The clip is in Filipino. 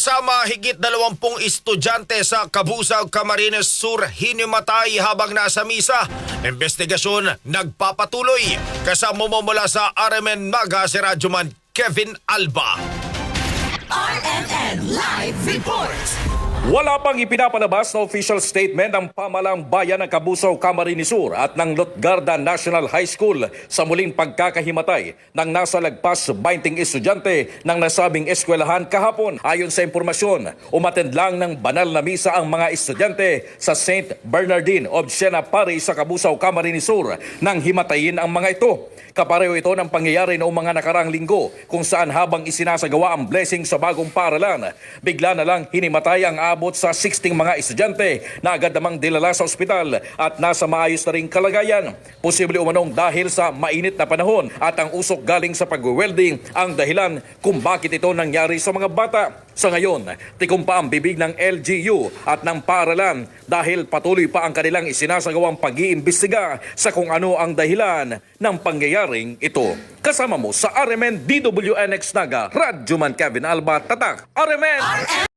Kasama higit dalawampung estudyante sa Kabusag, Camarines Sur hinimatay habang nasa misa. Investigasyon nagpapatuloy. Kasama mo mula sa RMN Maga si Radyoman Kevin Alba. RMN Live Report. Wala pang ipinapalabas na official statement ng pamalang bayan ng Kabusaw, Camarines Sur at ng Lutgarda National High School sa muling pagkakahimatay ng nasa lagpas 20 estudyante ng nasabing eskwelahan kahapon. Ayon sa impormasyon, umatend lang ng banal na misa ang mga estudyante sa St. Bernardine of Siena Parish sa Kabusaw, Camarines Sur nang himatayin ang mga ito. Kapareho ito ng pangyayari noong mga nakarang linggo kung saan habang isinasagawa ang blessing sa bagong paralan, bigla na lang hinimatay ang abot sa 16 mga estudyante na agad namang dilala sa ospital at nasa maayos na ring kalagayan. Posible umanong dahil sa mainit na panahon at ang usok galing sa pag-welding ang dahilan kung bakit ito nangyari sa mga bata. Sa ngayon, tikom pa ang bibig ng LGU at ng paralan dahil patuloy pa ang kanilang isinasagawang pag-iimbestiga sa kung ano ang dahilan ng pangyayaring ito. Kasama mo sa RMN DWNX Naga, Radyo Man Kevin Alba, Tatak, RMN!